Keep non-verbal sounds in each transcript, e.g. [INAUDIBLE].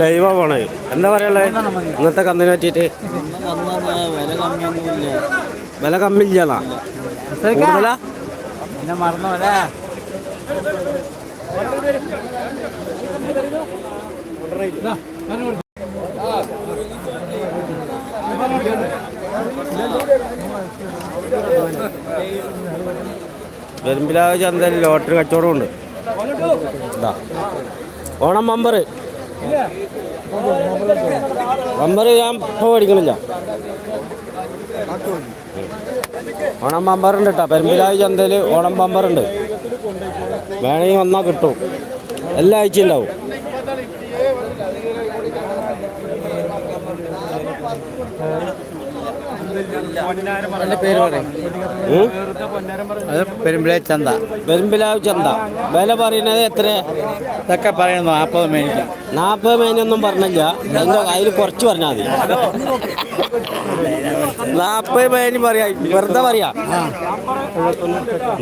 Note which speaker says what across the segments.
Speaker 1: ലൈവാ പോണേ എന്താ പറയാ ഇന്നത്തെ കന്നിനെ പറ്റിയിട്ട്.
Speaker 2: വില
Speaker 1: കമ്മില്ലാന്നാ കൂടുതലാ? പെരുമ്പിലാവ് ചന്തയിൽ ലോട്ടറി കച്ചവടം ഉണ്ട്. ഇതാ. ഓണം ബമ്പർ ബമ്പർ ഞാൻ ഇപ്പോൾ മേടിക്കണില്ല. ഓണം ബമ്പർ ഉണ്ട് കേട്ടോ പെരുമ്പിലായി ചന്തയിൽ ഓണം ബമ്പർ ഉണ്ട്. വേണമെങ്കിൽ വന്നാൽ കിട്ടും. എല്ലാ ആഴ്ചയും ഉണ്ടാവും.
Speaker 2: എന്റെ പേര് പറയും? അത് പെരുമ്പിളെ ചന്ത.
Speaker 1: പെരുമ്പിലാവ് ചന്ത. വില പറയുന്നത് എത്ര?
Speaker 2: ഇതൊക്കെ പറയുന്നു നാൽപ്പത് മേനിക്ക
Speaker 1: നാൽപ്പത് മേനൊന്നും പറഞ്ഞില്ല. അതിന്റെ അതിൽ കുറച്ച് പറഞ്ഞാൽ മതി. നാൽപ്പത് മേനി പറയാ. വെറുതെ പറയാ.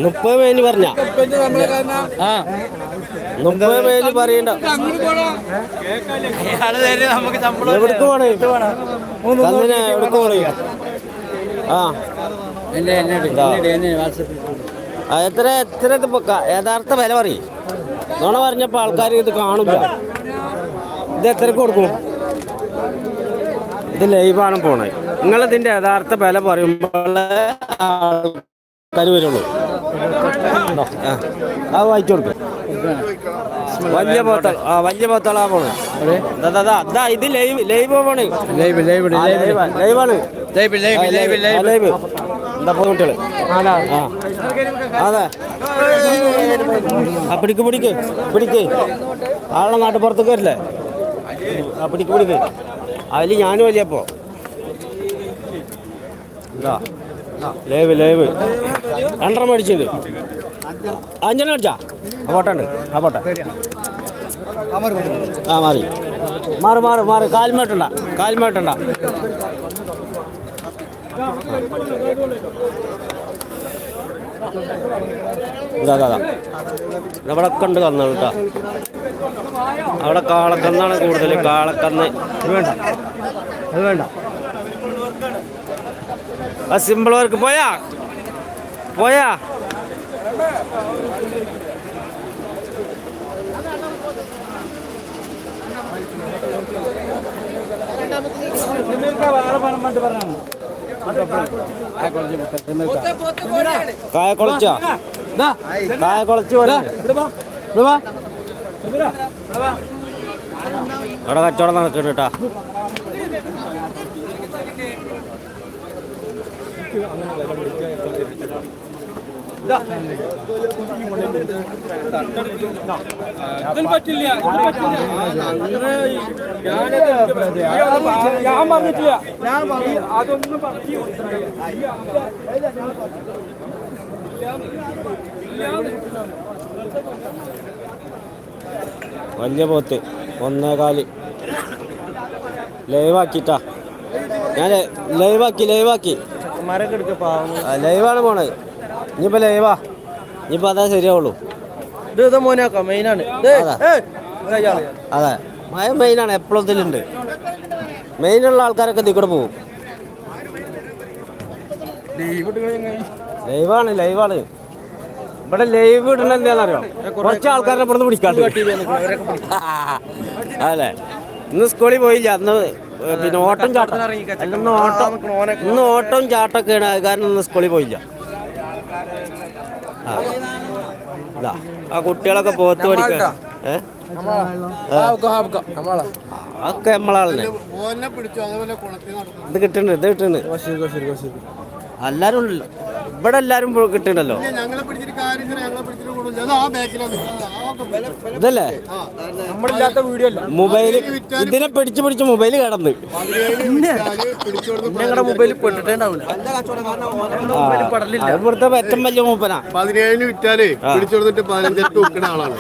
Speaker 1: മുപ്പത് മേനി പറഞ്ഞ.
Speaker 2: ആ.
Speaker 1: മുപ്പത് മേനി പറയണ്ട. എവിടേക്ക് പോണേ? എവിടേക്ക് പോണേ? ആ. എത്ര എത്ര യഥാർത്ഥ വില പറയും. നുണ പറഞ്ഞപ്പോൾ ആൾക്കാർ ഇത് കാണില്ല ഇത് എത്ര കൊടുക്കും? ഇത് ലൈവാണ് പോണേ. നിങ്ങളിതിന്റെ യഥാർത്ഥ വില പറയുമ്പോൾ ആൾക്കാർ വരുള്ളൂ. ആ, അത് വായിച്ചു കൊടുക്കും. വലിയ പോത്തള ആ വലിയ പോത്തളാ പോണേ. ഇത് live live
Speaker 2: live live
Speaker 1: ലൈവാണ്
Speaker 2: live. Live live live
Speaker 1: live എന്താ കുട്ടികൾ? ആ. അതെ ആ പിടിക്ക് പിടിക്ക് പിടിക്ക്. ആളെ നാട്ടുപുറത്തേക്ക് വരില്ലേ? ആ പിടിക്ക് പിടിക്ക്. അതിൽ ഞാനും വലിയപ്പോ എന്താ ലൈവ് ലൈവ്. രണ്ടെണ്ണം മേടിച്ചത് അഞ്ചെണ്ണം അടിച്ചാ ആ അപ്പോട്ടെ ആ പോട്ടെ. ആ മാറി. മാറി മാറി മാറി. കാൽമേട്ടുണ്ട കാൽമേട്ടുണ്ട. ഇതാ ഇതാ. ഇവിടെ കണ്ട് കന്ന് കേട്ടോ. അവിടെ കാളക്കന്നാണ് കൂടുതൽ കാളക്കന്ന്. വേണ്ട. അത് വേണ്ട. ആ സിമ്പിൾ വർക്ക്. പോയാ? പോയാ? കായ കുളച്ച? കായ കുളച്ച് അവിടെ കച്ചവടം നടക്കുന്നു കേട്ടാ.
Speaker 3: ഞാൻ പറഞ്ഞിട്ടില്ല. അതൊന്നും പറഞ്ഞു.
Speaker 1: വലിയ പോത്ത് ഒന്നേകാൽ ലൈവാക്കിട്ടാ ഞാൻ ലൈവാക്കി ലൈവാക്കി ലൈവാണ് പോണത്. ഇനിയിപ്പോ ലൈവാ? ഇനിയിപ്പോ അതാ ശരിയാവുള്ളൂ.
Speaker 2: ഇത് മോനാക്കാം മെയിനാണ്
Speaker 1: അതാ. എപ്പോഴും ഇതിലുണ്ട്. മെയിനുള്ള ആൾക്കാരൊക്കെ ഇതിൽ കൂടെ പോകും. ലൈവാണ് ലൈവാണ്. ഇവിടെ ലൈവ് ഇടണ എന്താണെന്നറിയോ? കുറച്ച് ആൾക്കാരെ ഇവിടെ നിന്ന് പിടിക്കാണ്ട് അതെ. ഇന്ന് സ്കൂളിൽ പോയില്ല അന്ന് പിന്നെ ഓട്ടം ചാട്ടം. ഇന്ന് ഓട്ടം ഇന്ന് ഓട്ടം ചാട്ടൊക്കെയാണ് കാരണം ഇന്ന് സ്കൂളിൽ പോയില്ല. ആ. കുട്ടികളൊക്കെ പോത്ത് പഠിക്കാം അതൊക്കെ ഇത് കിട്ടുന്നുണ്ട് ഇത് കിട്ടുന്നുണ്ട് എല്ലാരും ഇവിടെ എല്ലാരും
Speaker 4: കിട്ടണല്ലോ.
Speaker 1: ഇതല്ലേ?
Speaker 3: നമ്മളില്ലാത്ത വീഡിയോ അല്ല.
Speaker 1: മൊബൈൽ ഇതിനെ പിടിച്ച് പിടിച്ച് മൊബൈൽ കടന്ന്.
Speaker 2: ഞങ്ങളുടെ മൊബൈലിൽ പെട്ടിട്ടുണ്ടാവില്ല.
Speaker 1: ഇവിടുത്തെ ഏറ്റവും വലിയ മൂപ്പനാ.
Speaker 4: പതിനേഴിന് വിറ്റാലേ
Speaker 1: പിടിച്ചെടുത്തിട്ട്
Speaker 4: പിടിച്ചു കൊടുത്തിട്ട് പതിനഞ്ചെട്ട് വിൽക്കുന്ന ആളാണ്.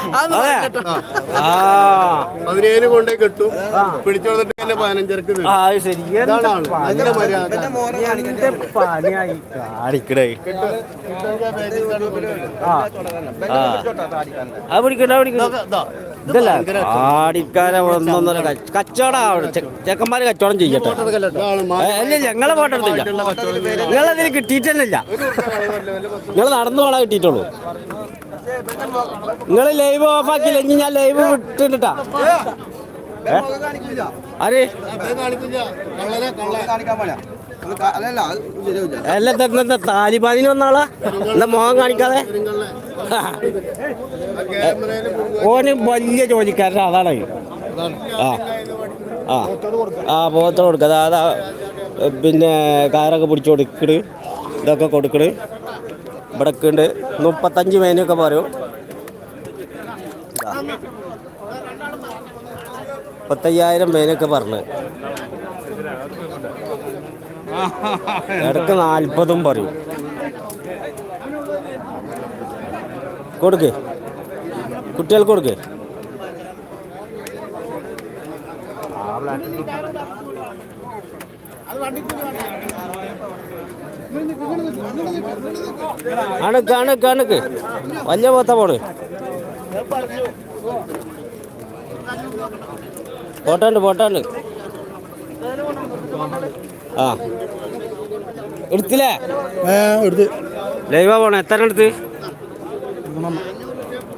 Speaker 4: പതിനേഴിന് കൊണ്ടേ കിട്ടും പിടിച്ചു കൊടുത്തിട്ട് തന്നെ പതിനഞ്ചരക്ക് തരും.
Speaker 1: ഇതല്ല ഒന്നൊന്നര കച്ചവടം ചെക്കന്മാര് കച്ചവടം ചെയ്യട്ടെ. അല്ല ഞങ്ങളെ കിട്ടിയിട്ടല്ല നിങ്ങൾ നടന്നു പോളാ കിട്ടിയിട്ടുള്ളൂ. നിങ്ങൾ ലൈവ് ഓഫ് ആക്കിയില്ല? ഇനി ഞാൻ ലൈവ് വിട്ടിട്ടാ ആര്? അല്ല താലിബാനിന് വന്നാളാ എന്താ മോഹം കാണിക്കാതെ? ഓന് വലിയ ജോലിക്കാരൻ അതാണ് ആ. ആ. ആ കൊടുക്കുക അതാ പിന്നെ കാരൊക്കെ പിടിച്ചു കൊടുക്കണ്. ഇതൊക്കെ കൊടുക്കണ്. ഇവിടെ ഉണ്ട് മുപ്പത്തഞ്ച് മേനൊക്കെ പറയും. മുപ്പത്തയ്യായിരം മേനൊക്കെ പറഞ്ഞു. ഇടയ്ക്ക് നാൽപ്പതും പറയും. കൊടുക്ക്. കുട്ടികൾക്ക് കൊടുക്ക്. അണക്ക് അണക്ക് അണക്ക് വലിയ പോത്ത പോണ്. പോട്ടാണ്ട് പോട്ടാണ്ട്. ആ. എടുത്തില്ലേ?
Speaker 3: എടുത്ത്.
Speaker 1: ലൈവാ പോണേ. എത്ര എടുത്ത്?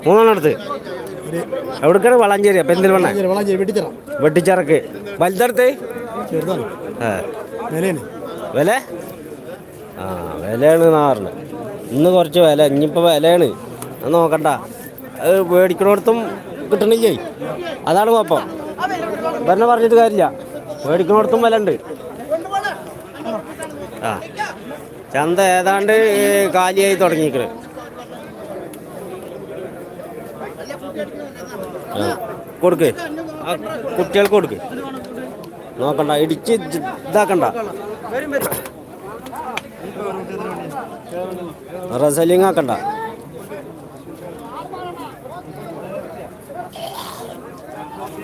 Speaker 1: മൂന്നെണ്ണം. എടുത്ത്. എവിടേക്കാണ് വളാഞ്ചേരിയാ പെരിന്തൽമണ്ണ
Speaker 3: വളാഞ്ചേരി വെട്ടിത്തരാം
Speaker 1: വെട്ടിച്ചിറക്ക്. വലുതെടുത്ത്? വില? ആ വിലയാണ് നാറിന് ഇന്ന് കുറച്ച് വില. ഇനിയിപ്പോൾ വിലയാണ്. അത് നോക്കണ്ട. അത് മേടിക്കണോടത്തും കിട്ടണില്ലേ? അതാണ് കുഴപ്പം. പറഞ്ഞ പറഞ്ഞിട്ട് കാര്യമില്ല. മേടിക്കണോടത്തും വില ഉണ്ട് ആ. ചന്ത ഏതാണ്ട് കാലിയായി തുടങ്ങിക്കണ് കൊടുക്ക്. കുട്ടികൾക്ക് കൊടുക്ക്. നോക്കണ്ട ഇടിച്ച് ഇതാക്കണ്ട. റസലിംഗ് ആക്കണ്ട.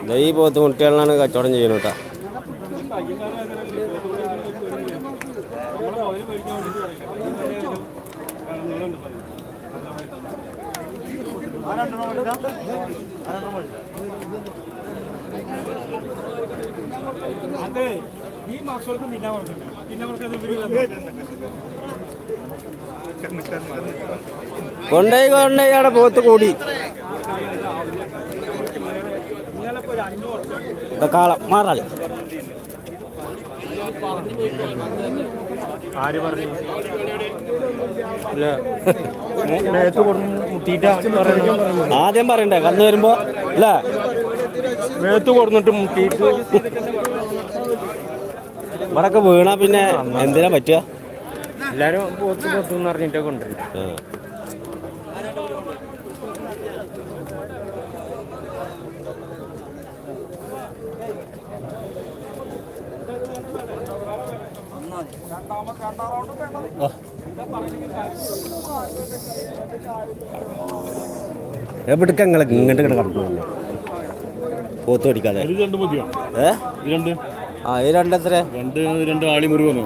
Speaker 1: ദൈവത്ത് പോത്ത് കുട്ടികളിലാണ് കച്ചവടം ചെയ്യുന്നത് കേട്ടോ.
Speaker 3: അതെ ഈ മാസങ്ങൾക്ക് പിന്നെ അവർക്ക്
Speaker 1: കൊണ്ടുപോയി അവിടെ പോത്ത് കൂടി. കാളം മാറാളി.
Speaker 3: ആര് പറഞ്ഞു? പറയണം [LAUGHS]
Speaker 1: ആദ്യം പറയണ്ടേ? കന്ന് വരുമ്പോ അല്ലേ?
Speaker 3: മേത്ത് കൊടുന്നിട്ട് മുട്ടിയിട്ട്.
Speaker 1: ഇവിടൊക്കെ വീണാ പിന്നെ എന്തിനാ പറ്റുക?
Speaker 3: എല്ലാരും പോത്ത് പോത്ത് എന്ന് പറഞ്ഞിട്ട് കൊണ്ടുവരും
Speaker 1: ആ. എവിടേക്ക് നിങ്ങൾ ഇങ്ങോട്ട് ഇങ്ങോട്ട് കടന്നു പോത്ത് പിടിക്കാതെ.
Speaker 5: ഇത് രണ്ട് മതിയോ
Speaker 1: ഏ?
Speaker 5: രണ്ട്.
Speaker 1: ആ ഈ രണ്ടെത്ര
Speaker 5: രണ്ട് രണ്ട് ആളി മുറി പറഞ്ഞു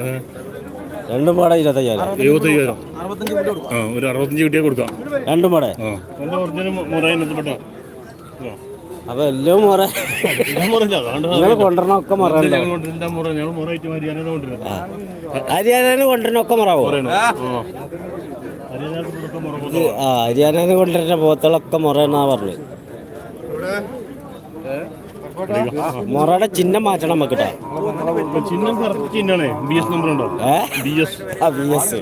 Speaker 5: ഏ,
Speaker 1: രണ്ടും പാടെ ഇരുപത്തയ്യായിരം.
Speaker 5: എഴുപത്തയ്യായിരം ആ ഒരു അറുപത്തഞ്ച് കിട്ടിയാൽ കൊടുക്കാം.
Speaker 1: രണ്ടും പാടെ. അപ്പൊ എല്ലാം മുറ.
Speaker 5: പറഞ്ഞ
Speaker 1: നിങ്ങൾ മുറ
Speaker 5: ഞങ്ങൾ മുറയിട്ട് ഹരിയാന
Speaker 1: കൊണ്ടുവരണ ഒക്കെ മുറാവോ?
Speaker 5: ആ. ഹരിയാന
Speaker 1: കൊണ്ടുവരുന്ന പോത്തുകളൊക്കെ മുറയെന്നാ പറഞ്ഞത് മുറയുടെ ചിഹ്നം മാറ്റണം നമുക്ക്
Speaker 5: ചിഹ്നം ബി എസ് നമ്പർ ഉണ്ടോ?
Speaker 1: ഏ?
Speaker 5: ബി എസ്
Speaker 1: ആ ബി എസ്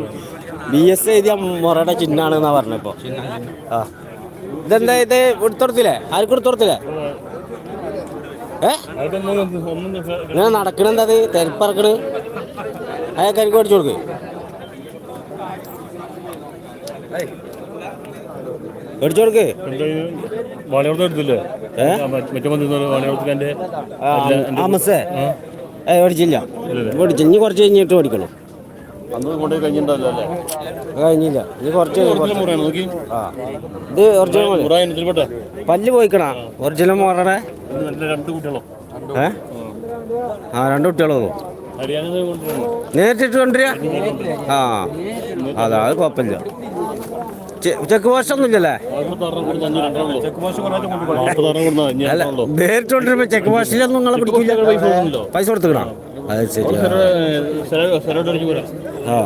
Speaker 1: ബി എസ് എഴുതിയ മുറയുടെ ചിഹ്നാണെന്നാ പറഞ്ഞപ്പോ ആ. ഇതെന്താ ഇത്? എടുത്തോടത്തില്ലേ ആർക്കും എടുത്തോടത്തില്ലേ ഏ? ഇങ്ങനെ നടക്കണെന്താ അത് തെരപ്പറക്കണ്. അയാൾക്ക് കരിക്ക് മേടിച്ചു കൊടുക്ക്. മേടിച്ചു കൊടുക്ക്. മേടിച്ചു ഇനി കുറച്ച് കഴിഞ്ഞിട്ട് മേടിക്കണം
Speaker 5: അന്ന് കൊണ്ടുപോയി കഴിഞ്ഞിട്ടുണ്ടല്ലോ അല്ലേ?
Speaker 1: കഴിഞ്ഞില്ല. ഇത് കുറച്ച്
Speaker 5: നോക്കി?
Speaker 1: ആ. ഇത് ഒറിജിനൽ പല്ല് പോയിക്കണ? ഒറിജിനൽ
Speaker 5: മോറടെ? രണ്ട് കുട്ടികളോ?
Speaker 1: ഏ? ആ രണ്ട് കുട്ടികളോ?
Speaker 5: ഹരിയാന
Speaker 1: നേരിട്ടിട്ട് കൊണ്ടുവരിക? ആ. അതാ അത് കുഴപ്പമില്ല. ചെ- ചെക്ക് പോസ്റ്റ്
Speaker 5: ഒന്നും ഇല്ലല്ലേ
Speaker 1: അല്ല? നേരിട്ട് കൊണ്ടുവരുമ്പോ ചെക്ക് പോസ്റ്റിലൊന്നും നിങ്ങളെ പിടിക്കില്ല.
Speaker 5: പൈസ
Speaker 1: കൊടുത്തുക്കണോ? അത് ശരി ആ.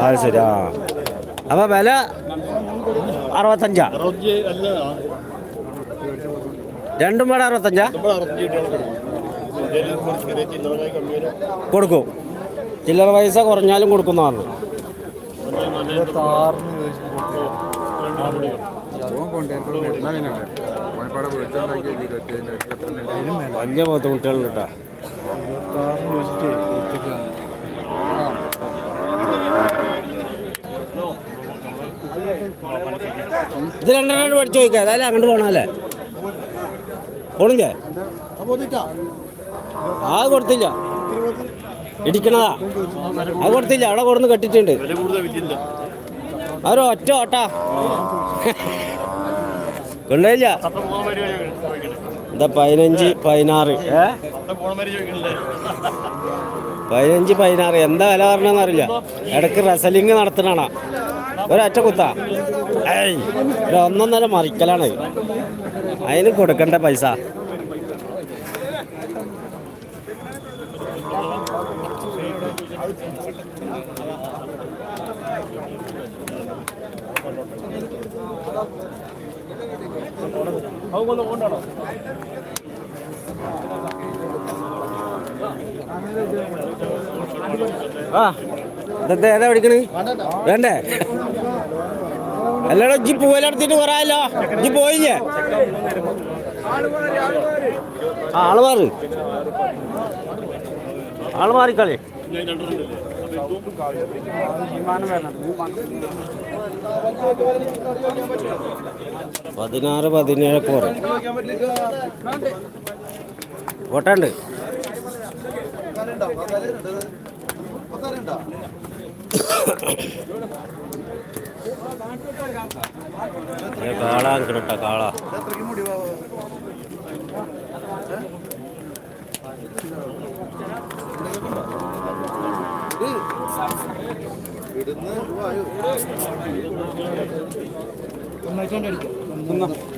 Speaker 1: അത് ശരി ആ. അപ്പൊ വില അറുപത്തഞ്ചാ. രണ്ടും പാടെ അറുപത്തഞ്ചാ? കൊടുക്കും. ചില്ലറ പൈസ കുറഞ്ഞാലും കൊടുക്കുന്നതാണ്. വലിയ പറഞ്ഞു വലിയ ഇത് രണ്ടെണ്ണം പഠിച്ചു നോക്കാം അതായത് അങ്ങോട്ട് പോണല്ലേ പോണില്ലേ? ആ കൊടുത്തില്ല. ഇടിക്കണതാ. അത് കൊടുത്തില്ല. അവിടെ കൊടുന്ന് കെട്ടിട്ടുണ്ട് അവരോ ഒറ്റ ഓട്ടാ. കൊണ്ടുപോയില്ല എന്താ പതിനഞ്ച് പതിനാറ്? പതിനഞ്ച് പതിനാറ്. എന്താ വില പറഞ്ഞതെന്ന് അറിയില്ല. ഇടയ്ക്ക് റസലിങ് നടത്തണ ഒരൊറ്റ കുത്ത. ഒന്നൊന്നര മറിക്കലാണ്. അതിന് കൊടുക്കണ്ട പൈസ. ആ. ഏതാ പഠിക്കണ്? വേണ്ടേ? അല്ലടാ ഇജ്ജി പൂവലെടുത്തിട്ട് പറയാലോ ഇജ്ജി പോയില്ലേ? ആൾ മാറ്. ആൾ മാറിക്കളി. പതിനാറ് പതിനേഴ് പോറ ഓട്ടുണ്ട് ഏ, കാള കിട്ട കാള.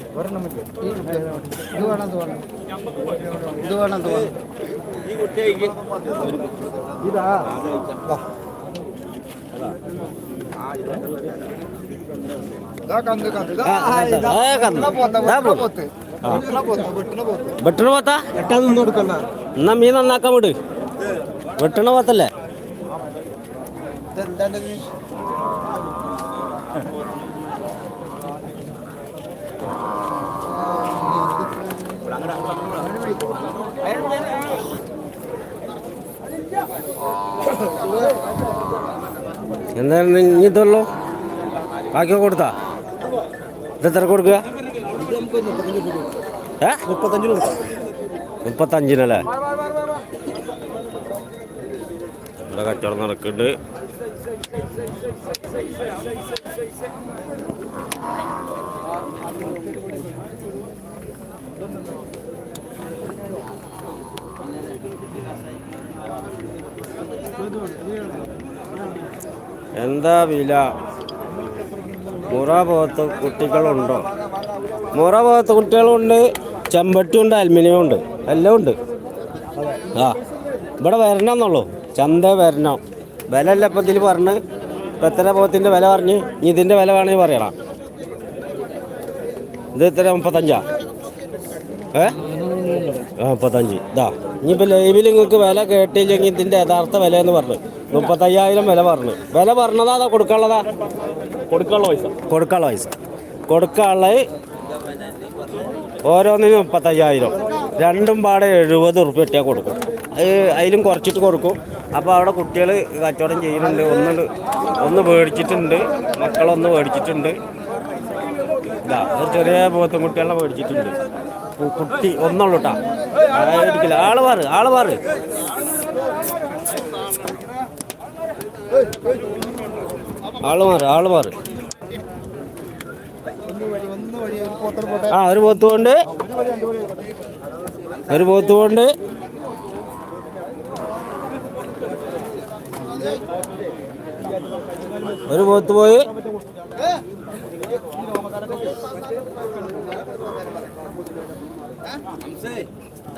Speaker 2: ഇത് വേണം ഇത് വേണം. ഇത് വേണം ഇത് വേണം.
Speaker 1: ആ. വെട്ടണ പോത്താ. എന്നാ മീൻ നന്നാക്കാൻ വിട്. വെട്ടണ പോത്തല്ലേ? എന്താണ് ഇനി ഇതുള്ളൂ. ബാക്കിയൊക്കെ കൊടുത്താ. ഇതെത്ര കൊടുക്കുക? ഏ? മുപ്പത്തഞ്ചിന് മുപ്പത്തഞ്ചിനല്ലേ? ഇവിടെ കച്ചവടം നടക്കുന്നുണ്ട്. എന്താ വില മുറ പോകത്ത് കുട്ടികളുണ്ടോ? മുറ പോകത്ത് കുട്ടികളുണ്ട് ചെമ്പട്ടിയുണ്ട് അലുമിനിയം ഉണ്ട് എല്ലാം ഉണ്ട് ആ ഇവിടെ വരണം എന്നുള്ളൂ ചന്ത വരണം. വില അല്ല ഇപ്പം ഇതിൽ പറഞ്ഞ്. എത്ര പോകത്തിന്റെ വില പറഞ്ഞ്? ഇനി ഇതിന്റെ വില വേണമെങ്കിൽ പറയണം. ഇത് എത്ര? മുപ്പത്തഞ്ചാ? ഏ? മുപ്പത്തഞ്ച്. ഇതാ ഇനിയിപ്പോൾ ലൈവിൽ നിങ്ങൾക്ക് വില കേട്ടില്ലെങ്കിൽ ഇതിന്റെ യഥാർത്ഥ വില എന്ന് പറഞ്ഞു. മുപ്പത്തയ്യായിരം വില പറഞ്ഞു. വില പറഞ്ഞതാ അതാ കൊടുക്കാനുള്ളതാ?
Speaker 5: കൊടുക്കാനുള്ള പൈസ.
Speaker 1: കൊടുക്കാനുള്ള പൈസ. കൊടുക്കാനുള്ള ഓരോന്നിനും മുപ്പത്തയ്യായിരം. രണ്ടും പാടെ എഴുപത് ഉറുപ്പ്യ കിട്ടിയാൽ കൊടുക്കും. അത് അതിലും കുറച്ചിട്ട് കൊടുക്കും. അപ്പോൾ അവിടെ കുട്ടികൾ കച്ചവടം ചെയ്യുന്നുണ്ട്. ഒന്ന് ഒന്ന് മേടിച്ചിട്ടുണ്ട്. മക്കളൊന്ന് മേടിച്ചിട്ടുണ്ട്. ഇതാ ചെറിയ പോത്തും കുട്ടികളെ മേടിച്ചിട്ടുണ്ട്. കുട്ടി ഒന്നുള്ളൂട്ടാ. ആയിരിക്കില്ല ആൾ മാറ് ആൾ മാറ് ആൾ മാറ് ആൾ മാറ്. ആ ഒരു പോത്ത് ഒരു പോത്ത് ഒരു പോത്ത് പോയി. ഓ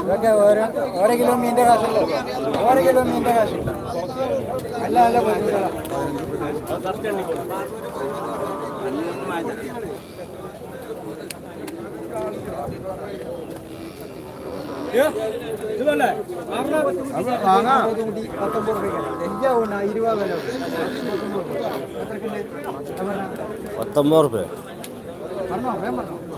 Speaker 2: ഇതൊക്കെ ഓരോ ഓരോ കിലോ മീന്റെ കാശല്ലേ ഓരോ കിലോ മീന്റെ കാശ് അല്ല അല്ല പറ്റില്ല പത്തൊമ്പത്
Speaker 1: റുപ്യ
Speaker 2: പറഞ്ഞോ കഴിയത്തില്ല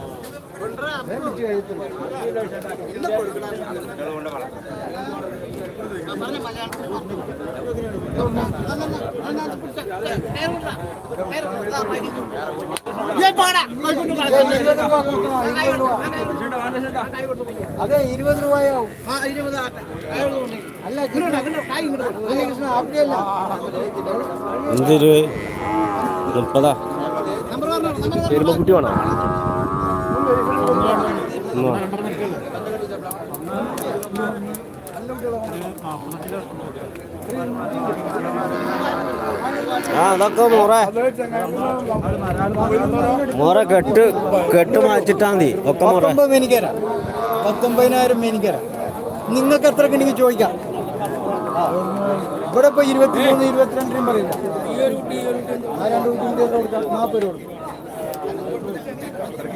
Speaker 2: അതെ ഇരുപത് രൂപയാവും. അല്ല കൃഷ്ണ അല്ല. കൃഷ്ണ അപ്പടിയല്ല
Speaker 1: എന്ത് രൂപ മുപ്പതാ എരുമക്കുട്ടി വേണോ? ആ അതൊക്കെ മുറ. മുറ കെട്ട് കെട്ട് മാറ്റിട്ടാ മതി. ഒക്കെ മുറ.
Speaker 2: മേനിക്കര. പത്തൊമ്പതിനായിരം മേനിക്കര. നിങ്ങൾക്ക് എത്ര കിണിക്ക് ചോദിക്കാം. ഇവിടെ ഇപ്പൊ ഇരുപത്തിമൂന്ന് ഇരുപത്തിരണ്ട് രൂപ പറയില്ല ആ കൊടുക്കാം.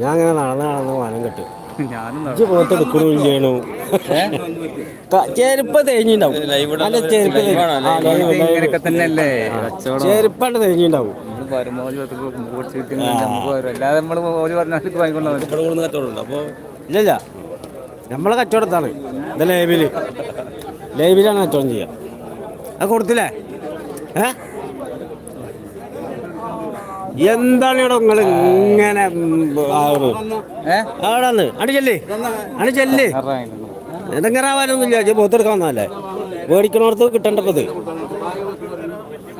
Speaker 1: ഞാൻ അങ്ങനെ നടന്ന് നടന്ന് വനം കെട്ടു. എടുക്കണു ചെയ്യണു? ചെരുപ്പ് തേഞ്ഞിണ്ടാവും. അല്ല ചെരുപ്പ് തേഞ്ഞിണ്ടാവും. ഇല്ലല്ല നമ്മളെ കച്ചവടത്താണ്. ഇതല്ലേ ലൈവിൽ ലൈവിലാണ് കച്ചവടം ചെയ്യുക അത് കൊടുത്തില്ലേ? ഏ? എന്താണ് ഇവിടെ നിങ്ങൾ ഇങ്ങനെ അവിടെന്ന് അണിച്ചല്ലേ അണിച്ചല്ലേ എന്തെങ്കിലാവാനൊന്നുമില്ല ഇജ്ജ് പോത്തെടുക്കാൻ വന്നല്ലേ മേടിക്കണോടത്ത് കിട്ടേണ്ടത്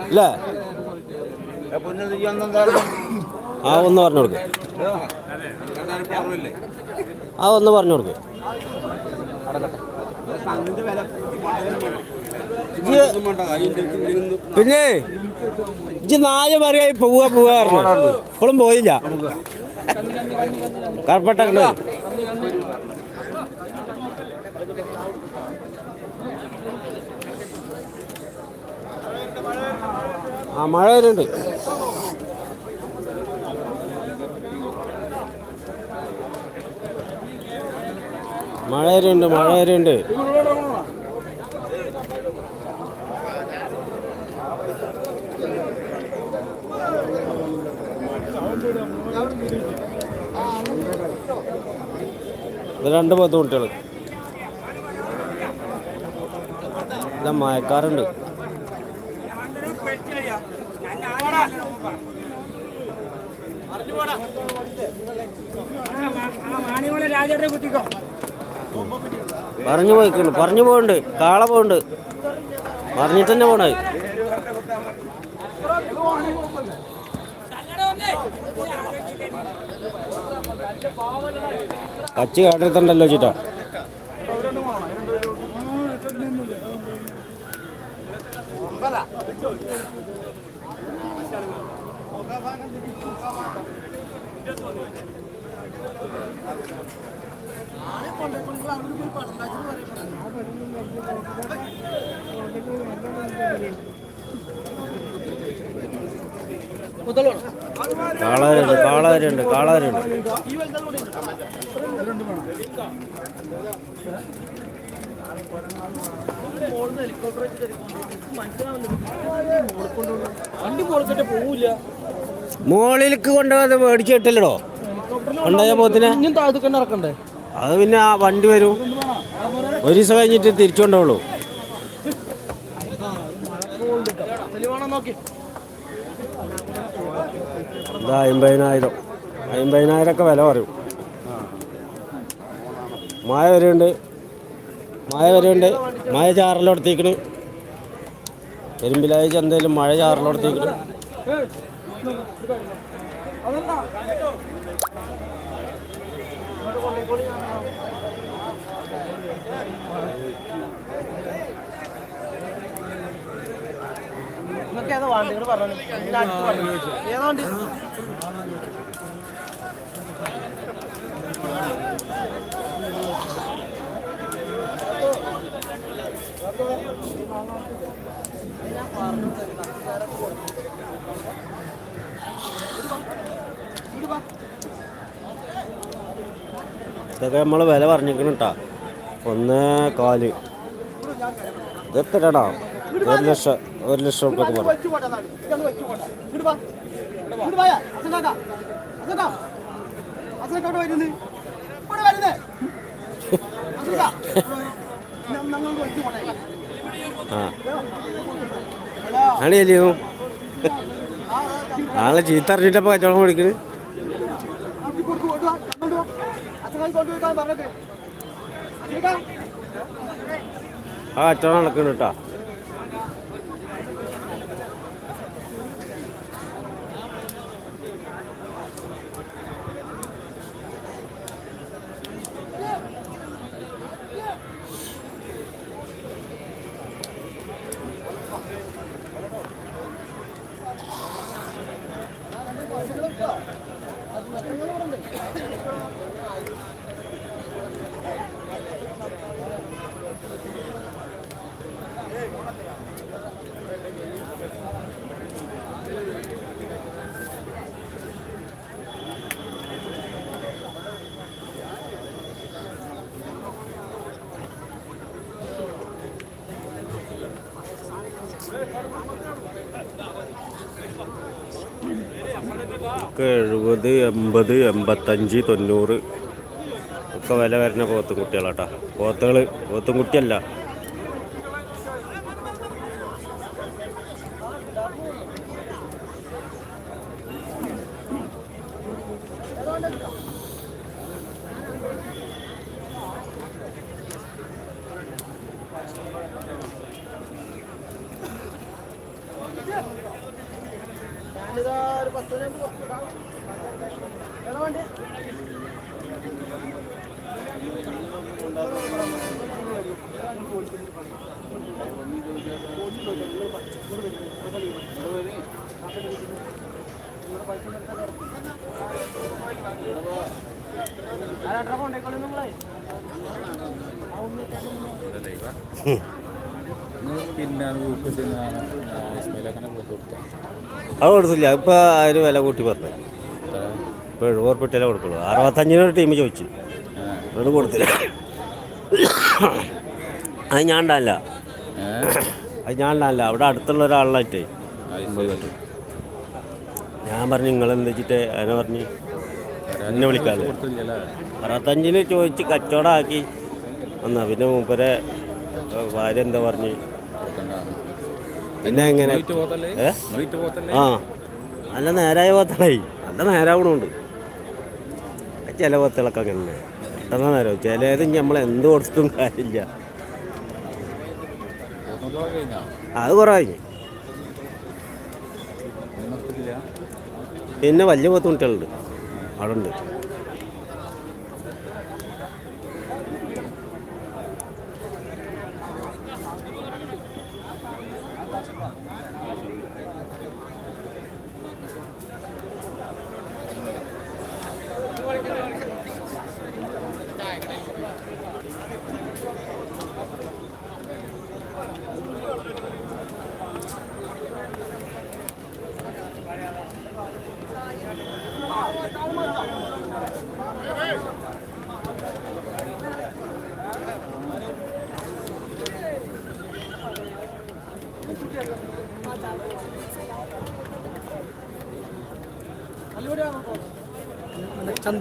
Speaker 1: അല്ലേ? ആ ഒന്ന് പറഞ്ഞു കൊടുക്ക്. ആ ഒന്ന് പറഞ്ഞു കൊടുക്ക്. പിന്നെ ഇജ്ജ് നാല് പറയായി പോവുക പോവുക ഇപ്പോഴും പോയില്ല. കറുപ്പട്ട ആ മഴ വരുന്നുണ്ട്. മഴ വരുന്നുണ്ട് ഇത് രണ്ട് പത്ത് കുട്ടികൾ ഇല്ല മയക്കാറുണ്ട്. പറഞ്ഞു പോയിക്കുന്നു പറഞ്ഞു പോകണ്ട് കാള പോകണ്ട് പറഞ്ഞിട്ട് തന്നെ പോണത്. കച്ചി കാട്ടിത്തണ്ടല്ലോ ചേട്ടാ. കാളാരുണ്ട് കാളാരുണ്ട് കാളാരുണ്ട്. മോളിലേക്ക് കൊണ്ടുപോകാതെ
Speaker 2: ഇറക്കണ്ടേ?
Speaker 1: അത് പിന്നെ ആ വണ്ടി വരും. ഒരു ദിവസം കഴിഞ്ഞിട്ട് തിരിച്ചു എന്താ ഇതാ അമ്പതിനായിരം. അമ്പതിനായിരം ഒക്കെ വില പറയും. മായ വരുന്നുണ്ട്. മായ വരുന്നുണ്ട്. മായ ചാറിലോടത്തേക്കണ്. പെരുമ്പിലായ ചന്തയിലും മഴ ചാറലോടത്തേക്കണ്.
Speaker 2: നിങ്ങൾക്ക് ഏതാ വേണ്ട നിങ്ങൾ പറഞ്ഞു. ഏതാ വണ്ടി?
Speaker 1: ഇതൊക്കെ നമ്മൾ വില പറഞ്ഞിരിക്കണം കേട്ടോ ഒന്ന് കാൽ. ഇതൊക്കെ ഇടാ ഒരു ലക്ഷം ഒരു ലക്ഷം ഉറുപ്പൊക്കെ പറഞ്ഞു ആ. ആളെ ചീത്ത അറിഞ്ഞിട്ടപ്പോ കച്ചവടം കൊടുക്കണ് ആ കച്ചവടം നടക്കണ് ഒക്കെ എഴുപത് എൺപത് എൺപത്തഞ്ച് തൊണ്ണൂറ് ഒക്കെ വില വരുന്ന പോത്തും കുട്ടികളാട്ടാ. പോത്തുകൾ പോത്തും കുട്ടിയല്ല.
Speaker 6: പിന്നെ
Speaker 1: അത് കൊടുത്തില്ല. ഇപ്പം അതിന് വില കൂട്ടി പറഞ്ഞു. ഇപ്പോൾ എഴുപത് ഉറുപ്പിട്ടല്ലേ കൊടുക്കുള്ളൂ അറുപത്തഞ്ചിനൊരു ടീം ചോദിച്ചു. അത് കൊടുത്തില്ല. അത് ഞാൻ അത് ഞാൻ ഉണ്ടാവില്ല അവിടെ അടുത്തുള്ള ഒരാളായിട്ടേ. ഞാൻ പറഞ്ഞു നിങ്ങൾ എന്താ വെച്ചിട്ട്? അതിനെ പറഞ്ഞ് എന്നെ വിളിക്കാതെ അറുപത്തഞ്ചിന് ചോദിച്ച് കച്ചവടമാക്കി. വന്നാൽ പിന്നെ മൂപ്പരെ ഭാര്യ എന്താ പറഞ്ഞ്? പിന്നെ എങ്ങനെ? ആ. നല്ല നേരായ പോത്തളായി നല്ല നേരാവണമുണ്ട് ചില പോത്തുകളൊക്കെ അങ്ങനെ പെട്ടെന്ന് നേരം ചിലത് നമ്മൾ എന്ത് കൊടുത്തിട്ടും കാര്യമില്ല. അത് കുറേ കഴിഞ്ഞു പിന്നെ വലിയ പോത്ത് കുട്ടികളുണ്ട്. അവിടെ ഉണ്ട്.